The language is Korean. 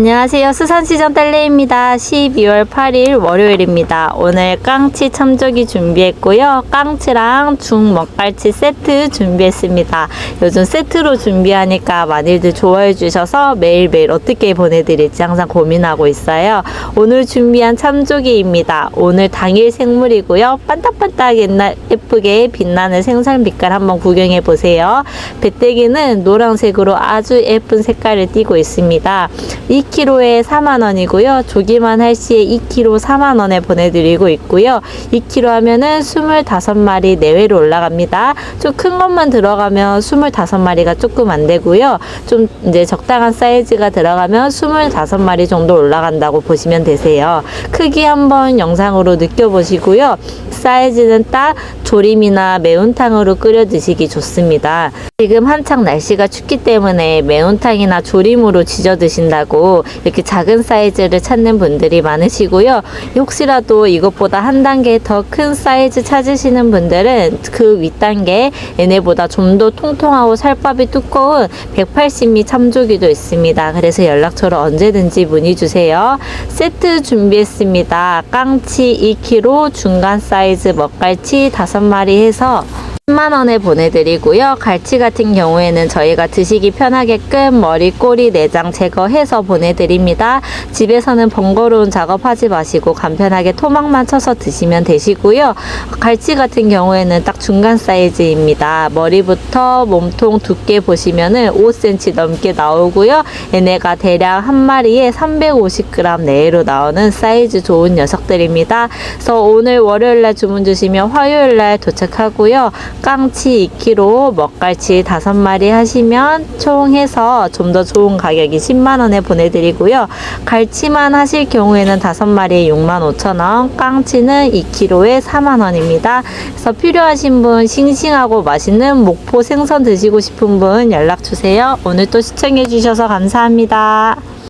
안녕하세요. 수산시장 딸내입니다. 12월 8일 월요일입니다. 오늘 깡치 참조기 준비했고요. 깡치랑 중 먹갈치 세트 준비했습니다. 요즘 세트로 준비하니까 많이들 좋아해 주셔서 매일매일 어떻게 보내드릴지 항상 고민하고 있어요. 오늘 준비한 참조기입니다. 오늘 당일 생물이고요. 반딱반딱 예쁘게 빛나는 생선 빛깔 한번 구경해 보세요. 배때기는 노란색으로 아주 예쁜 색깔을 띠고 있습니다. 2kg에 4만원이고요. 조기만 할 시에 2kg 4만원에 보내드리고 있고요. 2kg 하면은 25마리 내외로 올라갑니다. 좀 큰 것만 들어가면 25마리가 조금 안 되고요. 좀 이제 적당한 사이즈가 들어가면 25마리 정도 올라간다고 보시면 되세요. 크기 한번 영상으로 느껴보시고요. 사이즈는 딱 조림이나 매운탕으로 끓여 드시기 좋습니다. 지금 한창 날씨가 춥기 때문에 매운탕이나 조림으로 지져 드신다고 이렇게 작은 사이즈를 찾는 분들이 많으시고요. 혹시라도 이것보다 한 단계 더 큰 사이즈 찾으시는 분들은 그 윗단계 얘네보다 좀 더 통통하고 살밥이 두꺼운 180미 참조기도 있습니다. 그래서 연락처로 언제든지 문의 주세요. 세트 준비했습니다. 깡치 2kg, 중간 사이즈 먹갈치 5마리 해서 10만원에 보내드리고요. 갈치 같은 경우에는 저희가 드시기 편하게끔 머리, 꼬리, 내장 제거해서 보내드립니다. 집에서는 번거로운 작업하지 마시고 간편하게 토막만 쳐서 드시면 되시고요. 갈치 같은 경우에는 딱 중간 사이즈입니다. 머리부터 몸통 두께 보시면은 5cm 넘게 나오고요. 얘네가 대략 한 마리에 350g 내외로 나오는 사이즈 좋은 녀석들입니다. 그래서 오늘 월요일날 주문 주시면 화요일날 도착하고요. 깡치 2kg, 먹갈치 5마리 하시면 총 해서 좀 더 좋은 가격이 10만원에 보내드리고요. 갈치만 하실 경우에는 5마리에 65,000원, 깡치는 2kg에 4만원입니다. 그래서 필요하신 분 싱싱하고 맛있는 목포 생선 드시고 싶은 분 연락 주세요. 오늘 또 시청해주셔서 감사합니다.